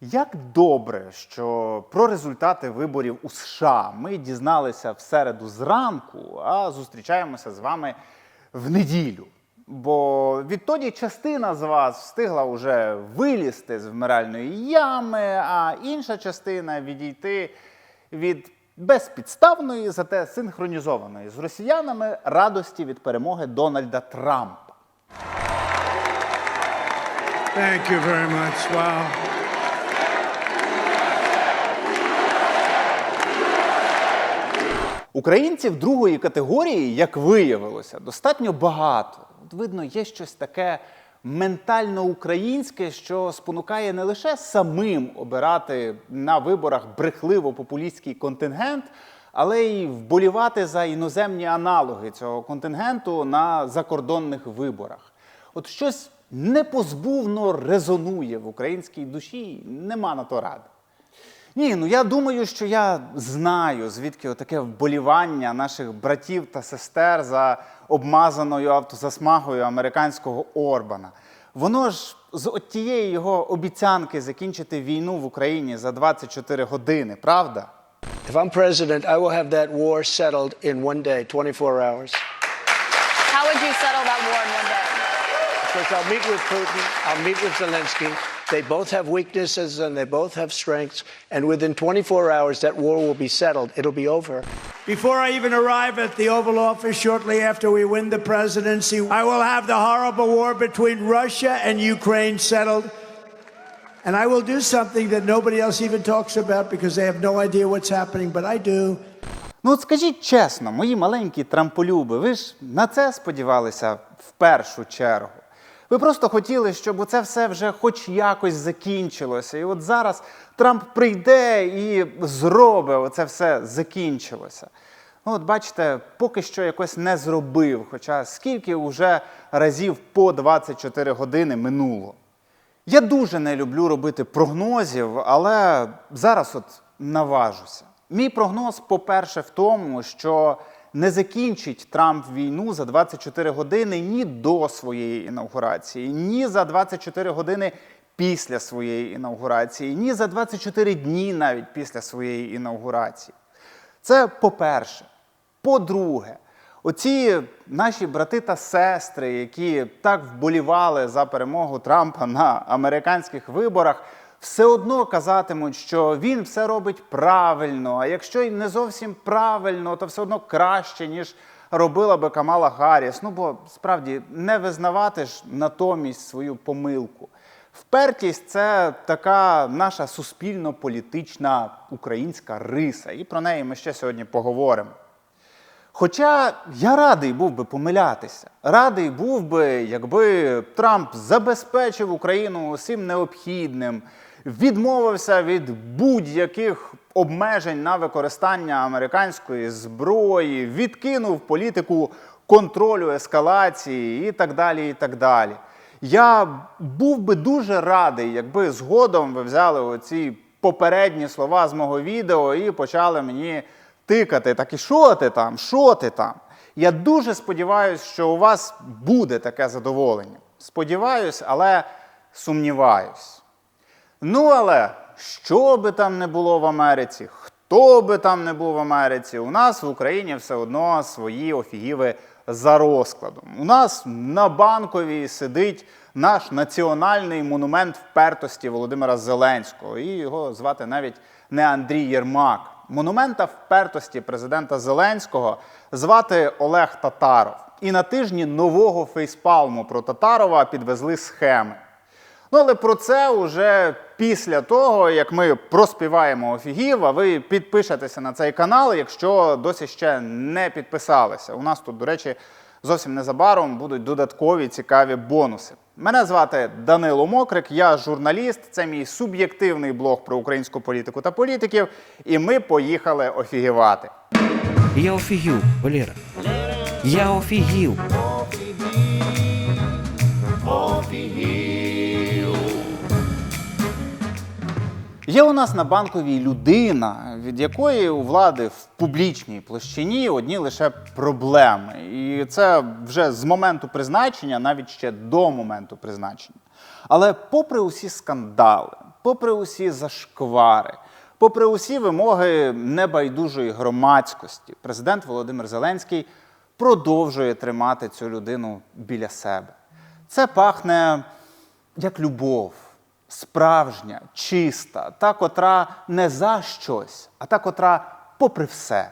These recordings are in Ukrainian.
Як добре, що про результати виборів у США ми дізналися в середу зранку, а зустрічаємося з вами в неділю. Бо відтоді частина з вас встигла вже вилізти з вмиральної ями, а інша частина відійти від безпідставної, зате синхронізованої з росіянами радості від перемоги Дональда Трампа. Thank. Wow. Українців другої категорії, як виявилося, достатньо багато. От видно, є щось таке ментально українське, що спонукає не лише самим обирати на виборах брехливо-популістський контингент, але й вболівати за іноземні аналоги цього контингенту на закордонних виборах. От щось непозбувно резонує в українській душі, нема на то ради. Ні, ну я думаю, що я знаю, звідки отаке вболівання наших братів та сестер за обмазаною автозасмагою американського Орбана. Воно ж з от тієї його обіцянки закінчити війну в Україні за 24 години, правда? If I'm president, I will have that war settled in one day, 24 hours. How would you settle that war in one day? Because I'll meet with Putin, I'll meet with Zelensky. They both have weaknesses and they both have strengths. And within 24 hours, that war will be settled. It'll be over. Before I even arrive at the Oval Office shortly after we win the presidency, I will have the horrible war between Russia and Ukraine settled. And I will do something that nobody else even talks about because they have no idea what's happening, but I do. Ну от скажіть чесно, мої маленькі трамполюби, ви ж на це сподівалися в першу чергу. Ви просто хотіли, щоб це все вже хоч якось закінчилося. І от зараз Трамп прийде і зробить оце все закінчилося. Ну, от бачите, поки що якось не зробив, хоча скільки вже разів по 24 години минуло. Я дуже не люблю робити прогнозів, але зараз от наважуся. Мій прогноз, по-перше, в тому, що не закінчить Трамп війну за 24 години ні до своєї інаугурації, ні за 24 години після своєї інаугурації, ні за 24 дні навіть після своєї інаугурації. Це по-перше. По-друге, оці наші брати та сестри, які так вболівали за перемогу Трампа на американських виборах, все одно казатимуть, що він все робить правильно. А якщо й не зовсім правильно, то все одно краще, ніж робила би Камала Гарріс. Ну бо справді не визнавати ж натомість свою помилку. Впертість це така наша суспільно-політична українська риса, і про неї ми ще сьогодні поговоримо. Хоча я радий був би помилятися. Радий був би, якби Трамп забезпечив Україну усім необхідним, відмовився від будь-яких обмежень на використання американської зброї, відкинув політику контролю ескалації і так далі. і так далі. Я був би дуже радий, якби згодом ви взяли оці попередні слова з мого відео і почали мені тикати. Так і що ти там? Що ти там? Я дуже сподіваюся, що у вас буде таке задоволення. Сподіваюсь, але сумніваюсь. Ну, але що би там не було в Америці, хто би там не був в Америці, у нас в Україні все одно свої офігіви за розкладом. У нас на банковій сидить наш національний монумент впертості Володимира Зеленського. І його звати навіть не Андрій Єрмак. Монумента впертості президента Зеленського звати Олег Татаров. І на тижні нового фейспалму про Татарова підвезли схеми. Ну, але про це вже після того, як ми проспіваємо офігів, а ви підпишетеся на цей канал, якщо досі ще не підписалися. У нас тут, до речі, зовсім незабаром будуть додаткові цікаві бонуси. Мене звати Данило Мокрик, я журналіст. Це мій суб'єктивний блог про українську політику та політиків. І ми поїхали офігівати. Я офігів, Валера. Я офігів. Є у нас на банковій людина, від якої у влади в публічній площині одні лише проблеми. І це вже з моменту призначення, навіть ще до моменту призначення. Але попри усі скандали, попри усі зашквари, попри усі вимоги небайдужої громадськості, президент Володимир Зеленський продовжує тримати цю людину біля себе. Це пахне як любов, справжня, чиста, та, котра не за щось, а та, котра попри все.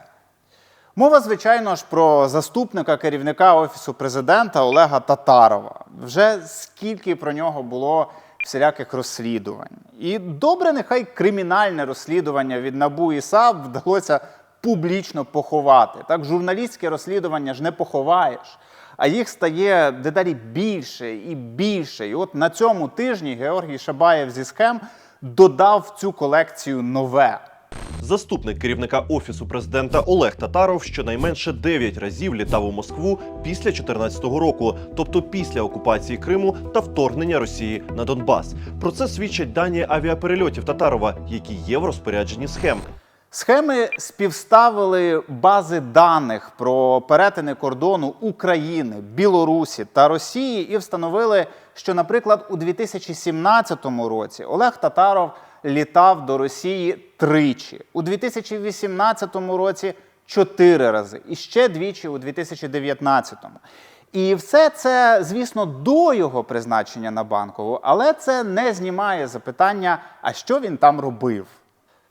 Мова, звичайно ж, про заступника керівника Офісу президента Олега Татарова. Вже скільки про нього було всіляких розслідувань. І добре, нехай кримінальне розслідування від НАБУ і САП вдалося публічно поховати. Так, журналістське розслідування ж не поховаєш, їх стає дедалі більше і більше. І от на цьому тижні Георгій Шабаєв зі схем додав в цю колекцію нове. Заступник керівника офісу президента Олег Татаров щонайменше 9 разів літав у Москву після 2014 року, тобто після окупації Криму та вторгнення Росії на Донбас. Про це свідчать дані авіаперельотів Татарова, які є в розпорядженні схем. Схеми співставили бази даних про перетини кордону України, Білорусі та Росії і встановили, що, наприклад, у 2017 році Олег Татаров літав до Росії тричі, у 2018 році чотири рази і ще двічі у 2019. І все це, звісно, до його призначення на банкову, але це не знімає запитання, а що він там робив.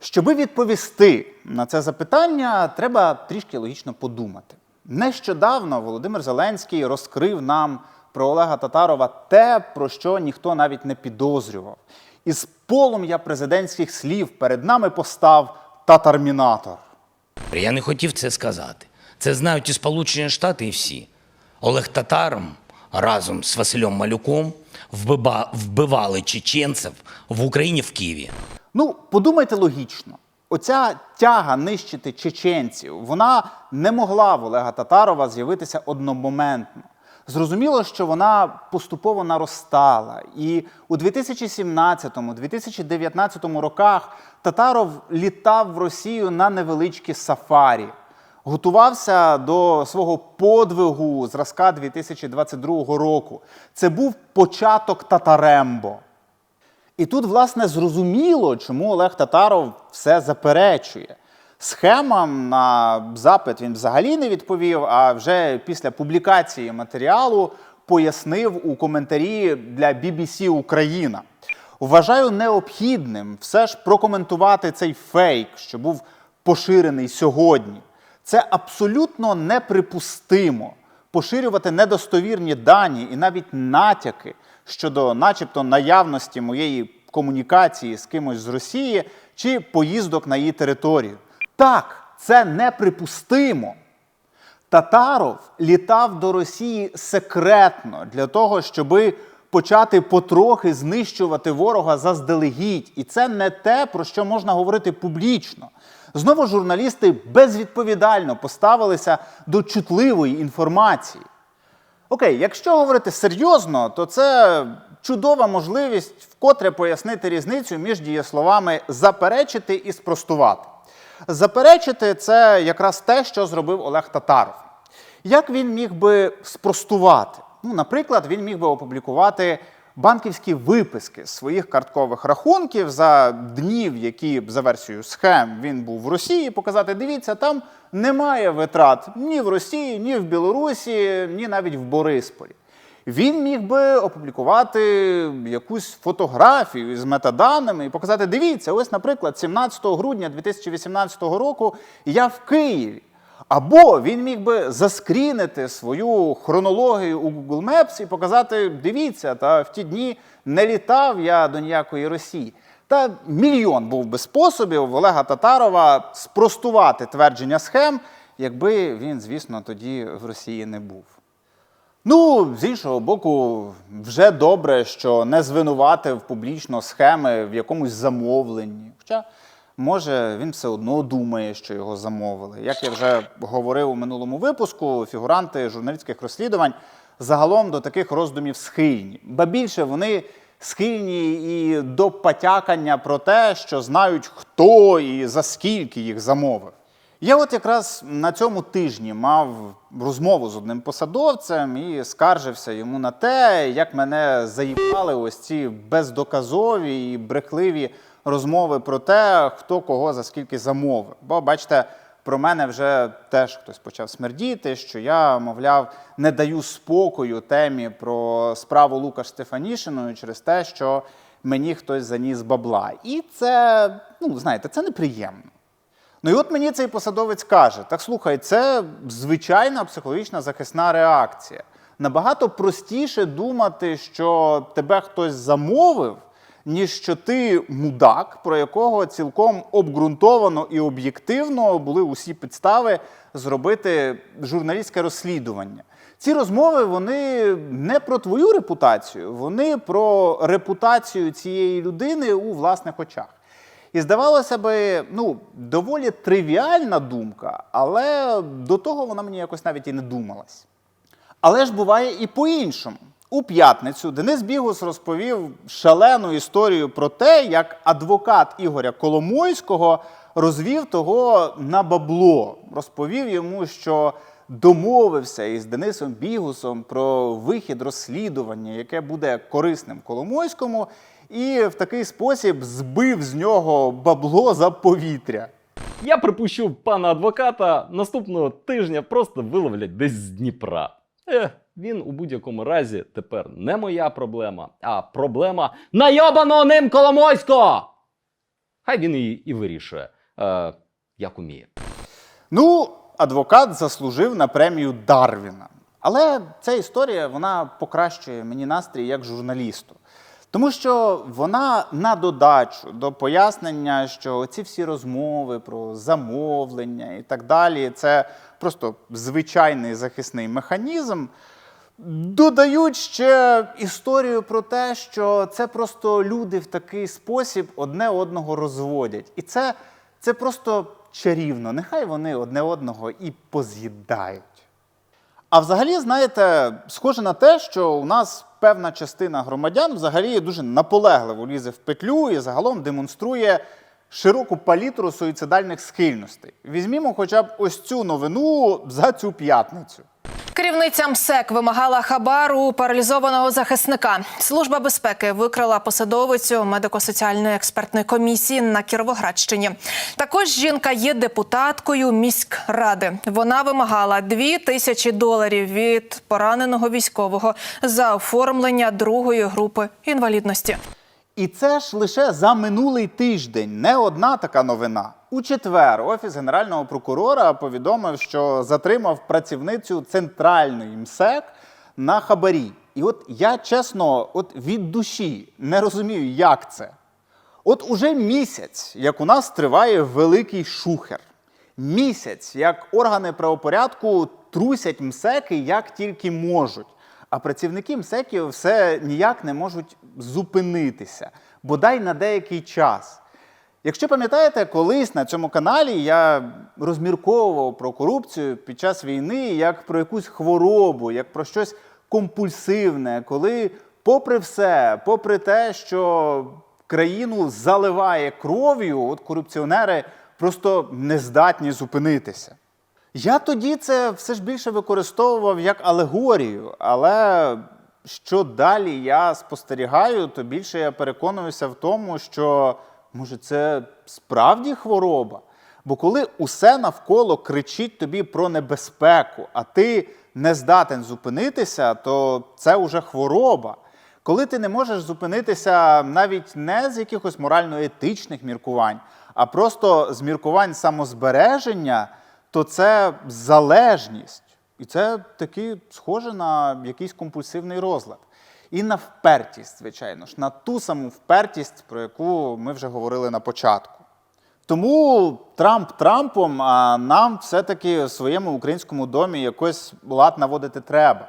Щоби відповісти на це запитання, треба трішки логічно подумати. Нещодавно Володимир Зеленський розкрив нам про Олега Татарова те, про що ніхто навіть не підозрював. Із полум'я президентських слів перед нами постав татармінатор. Я не хотів це сказати. Це знають і Сполучені Штати, і всі. Олег Татаром разом з Василем Малюком вбива- вбивали чеченців в Україні в Києві. Ну, подумайте логічно. Оця тяга нищити чеченців, вона не могла в Олега Татарова з'явитися одномоментно. Зрозуміло, що вона поступово наростала. І у 2017-2019 роках Татаров літав в Росію на невеличкі сафарі, готувався до свого подвигу зразка 2022 року. Це був початок Татарембо. І тут, власне, зрозуміло, чому Олег Татаров все заперечує. Схемам на запит він взагалі не відповів, а вже після публікації матеріалу пояснив у коментарі для BBC Україна. Вважаю необхідним все ж прокоментувати цей фейк, що був поширений сьогодні. Це абсолютно неприпустимо поширювати недостовірні дані і навіть натяки щодо, начебто, наявності моєї комунікації з кимось з Росії чи поїздок на її територію. Так, це неприпустимо. Татаров літав до Росії секретно для того, щоби почати потрохи знищувати ворога заздалегідь. І це не те, про що можна говорити публічно. Знову журналісти безвідповідально поставилися до чутливої інформації. Окей, якщо говорити серйозно, то це чудова можливість вкотре пояснити різницю між дієсловами заперечити і спростувати. Заперечити це якраз те, що зробив Олег Татаров. Як він міг би спростувати? Ну, наприклад, він міг би опублікувати банківські виписки з своїх карткових рахунків за днів, які за версією схем він був в Росії, показати: дивіться, там немає витрат ні в Росії, ні в Білорусі, ні навіть в Борисполі. Він міг би опублікувати якусь фотографію з метаданими і показати: дивіться, ось, наприклад, 17 грудня 2018 року я в Києві. Або він міг би заскрінити свою хронологію у Google Maps і показати: дивіться, та в ті дні не літав я до ніякої Росії. Та мільйон був би способів Олега Татарова спростувати твердження схем, якби він, звісно, тоді в Росії не був. Ну, з іншого боку, вже добре, що не звинуватив публічно схеми в якомусь замовленні. Хоча, може, він все одно думає, що його замовили. Як я вже говорив у минулому випуску, фігуранти журналістських розслідувань загалом до таких роздумів схильні. Ба більше вони схильні і до потякання про те, що знають, хто і за скільки їх замовив. Я от якраз на цьому тижні мав розмову з одним посадовцем і скаржився йому на те, як мене заїбали ось ці бездоказові і брехливі розмови про те, хто кого за скільки замовив. Бо бачите, про мене вже теж хтось почав смердіти, що я, мовляв, не даю спокою темі про справу Лука Стефанішиною через те, що мені хтось заніс бабла. І це, ну знаєте, це неприємно. Ну і от мені цей посадовець каже: так слухай, це звичайна психологічна захисна реакція. Набагато простіше думати, що тебе хтось замовив, ніж що ти мудак, про якого цілком обґрунтовано і об'єктивно були усі підстави зробити журналістське розслідування. Ці розмови вони не про твою репутацію, вони про репутацію цієї людини у власних очах. І здавалося би, ну, доволі тривіальна думка, але до того вона мені якось навіть і не думалась. Але ж буває і по-іншому. У п'ятницю Денис Бігус розповів шалену історію про те, як адвокат Ігоря Коломойського розвів того на бабло. Розповів йому, що домовився із Денисом Бігусом про вихід розслідування, яке буде корисним Коломойському, і в такий спосіб збив з нього бабло за повітря. Я припущу, пана адвоката наступного тижня просто виловлять десь з Дніпра. Ех, він у будь-якому разі тепер не моя проблема, а проблема найобаного ним Коломойського! Хай він її і вирішує, е, як уміє. Ну, адвокат заслужив на премію Дарвіна. Але ця історія вона покращує мені настрій як журналісту. Тому що вона на додачу до пояснення, що ці всі розмови про замовлення і так далі, це просто звичайний захисний механізм. Додають ще історію про те, що це просто люди в такий спосіб одне одного розводять. І це, це просто чарівно. Нехай вони одне одного і поз'їдають. А взагалі, знаєте, схоже на те, що у нас певна частина громадян взагалі дуже наполегливо лізе в петлю і загалом демонструє широку палітру суїцидальних схильностей. Візьмімо хоча б ось цю новину за цю п'ятницю. Керівниця МСЕК вимагала хабар у паралізованого захисника. Служба безпеки викрила посадовицю медико-соціальної експертної комісії на Кіровоградщині. Також жінка є депутаткою міськради. Вона вимагала 2 тисячі доларів від пораненого військового за оформлення другої групи інвалідності. І це ж лише за минулий тиждень не одна така новина. У четвер офіс генерального прокурора повідомив, що затримав працівницю центральної МСЕК на хабарі. І от я чесно, от від душі не розумію, як це. От уже місяць, як у нас триває великий шухер. Місяць, як органи правопорядку трусять МСЕКи як тільки можуть. А працівники МСЕКів все ніяк не можуть зупинитися, бодай на деякий час. Якщо пам'ятаєте, колись на цьому каналі я розмірковував про корупцію під час війни як про якусь хворобу, як про щось компульсивне, коли, попри все, попри те, що країну заливає кров'ю, от корупціонери просто не здатні зупинитися. Я тоді це все ж більше використовував як алегорію, але що далі я спостерігаю, то більше я переконуюся в тому, що може це справді хвороба. Бо коли усе навколо кричить тобі про небезпеку, а ти не здатен зупинитися, то це вже хвороба. Коли ти не можеш зупинитися навіть не з якихось морально-етичних міркувань, а просто з міркувань самозбереження, то це залежність. І це таки схоже на якийсь компульсивний розлад. І на впертість, звичайно ж, на ту саму впертість, про яку ми вже говорили на початку. Тому Трамп Трампом, а нам все-таки в своєму українському домі якось лад наводити треба.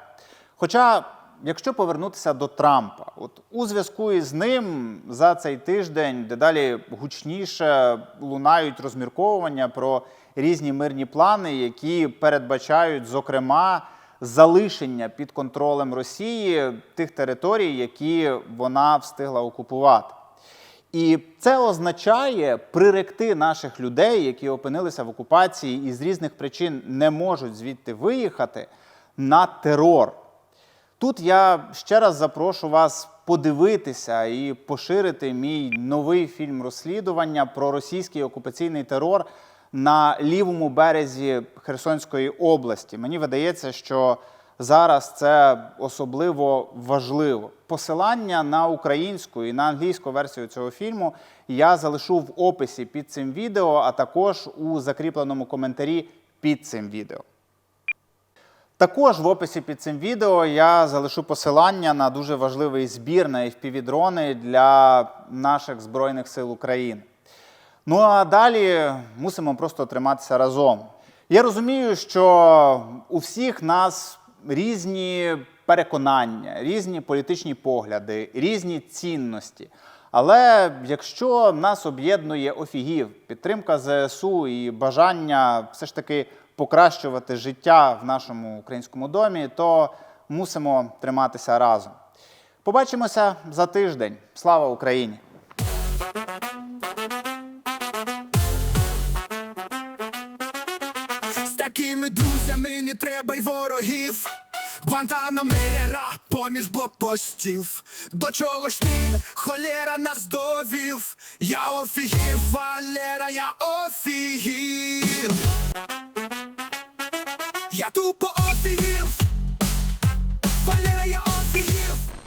Хоча, якщо повернутися до Трампа, от у зв'язку із ним за цей тиждень дедалі гучніше лунають розмірковування про різні мирні плани, які передбачають, зокрема, залишення під контролем Росії тих територій, які вона встигла окупувати. І це означає приректи наших людей, які опинилися в окупації і з різних причин не можуть звідти виїхати, на терор. Тут я ще раз запрошу вас подивитися і поширити мій новий фільм розслідування про російський окупаційний терор на лівому березі Херсонської області. Мені видається, що зараз це особливо важливо. Посилання на українську і на англійську версію цього фільму я залишу в описі під цим відео, а також у закріпленому коментарі під цим відео. Також в описі під цим відео я залишу посилання на дуже важливий збір на FPV-дрони для наших Збройних сил України. Ну а далі мусимо просто триматися разом. Я розумію, що у всіх нас різні переконання, різні політичні погляди, різні цінності. Але якщо нас об'єднує офігів, підтримка ЗСУ і бажання все ж таки покращувати життя в нашому українському домі, то мусимо триматися разом. Побачимося за тиждень. Слава Україні! З такими друзями не треба й ворогів. Гвантанамера поміж блокпостів. До чого ж ти, холєра нас довів. Я офігів, Валера, я офігів. Я тупо офігів. Валера, я